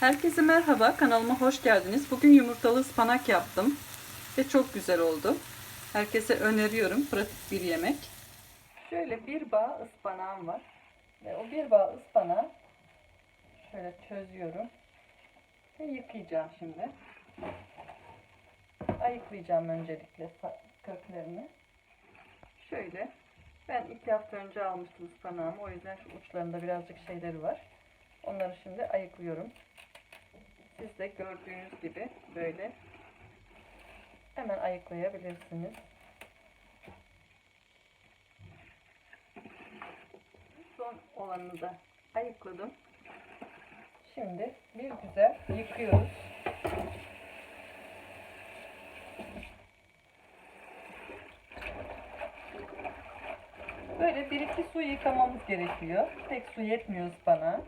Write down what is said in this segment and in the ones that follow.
Herkese merhaba, kanalıma hoş geldiniz. Bugün yumurtalı ıspanak yaptım ve çok güzel oldu. Herkese öneriyorum, pratik bir yemek. Şöyle bir bağ ıspanağım var ve o bir bağ ıspanağı şöyle çözüyorum ve yıkayacağım şimdi. Ayıklayacağım öncelikle köklerini. Şöyle, ben iki hafta önce almıştım ıspanağımı, o yüzden şu uçlarında birazcık şeyleri var. Onları şimdi ayıklıyorum. Siz de gördüğünüz gibi böyle hemen ayıklayabilirsiniz. Son olanını da ayıkladım. Şimdi bir güzel yıkıyoruz. Böyle bir iki su yıkamamız gerekiyor. Tek su yetmiyor bana.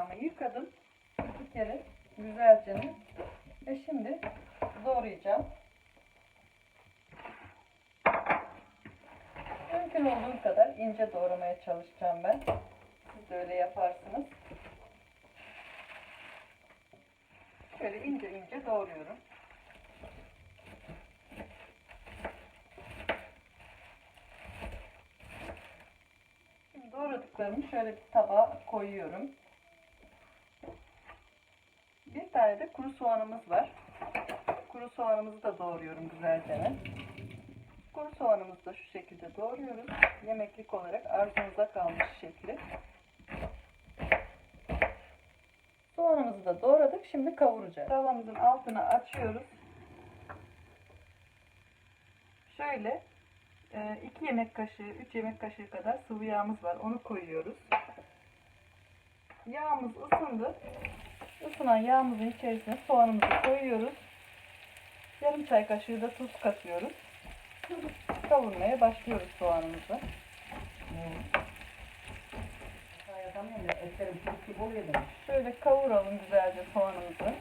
Ispanağımı yıkadım. Bir kere güzelce. Ve şimdi doğrayacağım. Mümkün olduğu kadar ince doğramaya çalışacağım ben. Siz de öyle yaparsınız. Şöyle ince ince doğruyorum. Şimdi doğradıklarımı şöyle bir tabağa koyuyorum. Bir tane de kuru soğanımız var. Kuru soğanımızı da doğruyorum güzelce. Kuru soğanımızı da şu şekilde doğruyoruz. Yemeklik olarak arzunuza kalmış şekli. Soğanımızı da doğradık. Şimdi kavuracağız. Tavamızın altını açıyoruz. Şöyle 2 yemek kaşığı, 3 yemek kaşığı kadar sıvı yağımız var. Onu koyuyoruz. Yağımız ısındı. Isınan yağımızın içerisine soğanımızı koyuyoruz. Yarım çay kaşığı da tuz katıyoruz. Kavurmaya başlıyoruz soğanımızı. Şöyle kavuralım güzelce soğanımızı.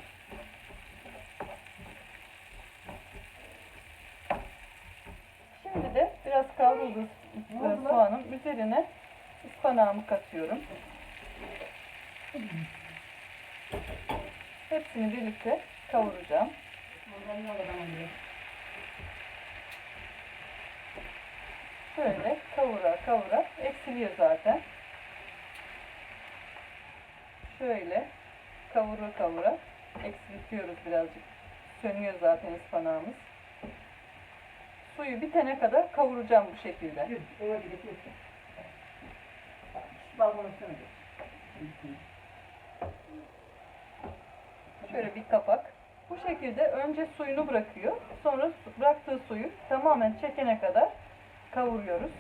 Şimdi de biraz kavruldu e, soğanın üzerine ıspanağımı katıyorum. Hepsini birlikte kavuracağım. Şöyle kavura kavura eksiliyor zaten. Şöyle kavura kavura eksiltiyoruz birazcık. Sönüyor zaten ıspanağımız. Suyu bitene kadar kavuracağım bu şekilde. Şöyle bir kapak. Bu şekilde önce suyunu bırakıyor. Sonra bıraktığı suyu tamamen çekene kadar kavuruyoruz.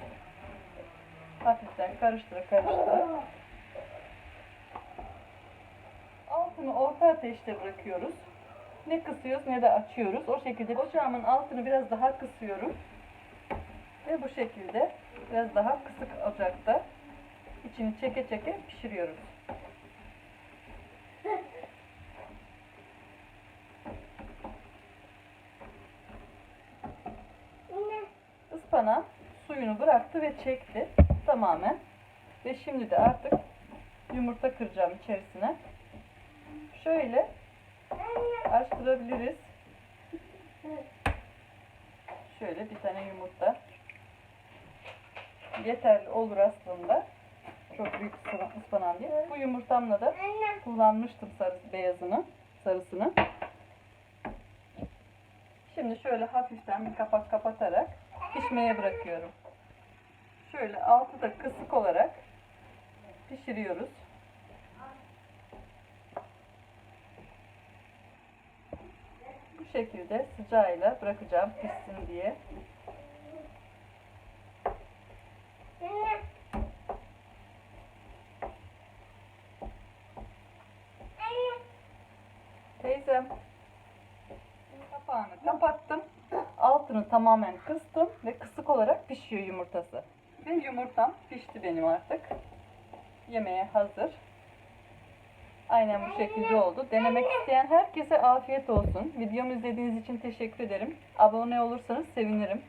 Hafiften karıştıra karıştıra. Altını orta ateşte bırakıyoruz. Ne kısıyoruz ne de açıyoruz. O şekilde ocağımın altını biraz daha kısıyorum. Ve bu şekilde biraz daha kısık ocakta içini çeke çeke pişiriyoruz. Ispana suyunu bıraktı ve çekti tamamen. Ve şimdi de artık yumurta kıracağım içerisine. Şöyle açtırabiliriz. Şöyle bir tane yumurta. Yeterli olur aslında. Çok büyük ıspana- ıspanak değil. Bu yumurtamla da kullanmıştım sarı, beyazını, sarısını. Şimdi şöyle hafiften bir kapak kapatarak pişmeye bırakıyorum. Şöyle altı da kısık olarak pişiriyoruz. Bu şekilde sıcağıyla bırakacağım pişsin diye. Teyzem. Kapağını kapattım. Altını tamamen kıstım ve kısık olarak pişiyor yumurtası. Ve yumurtam pişti benim artık. yemeğe hazır. Aynen bu şekilde oldu. Denemek isteyen herkese afiyet olsun. Videomu izlediğiniz için teşekkür ederim. Abone olursanız sevinirim.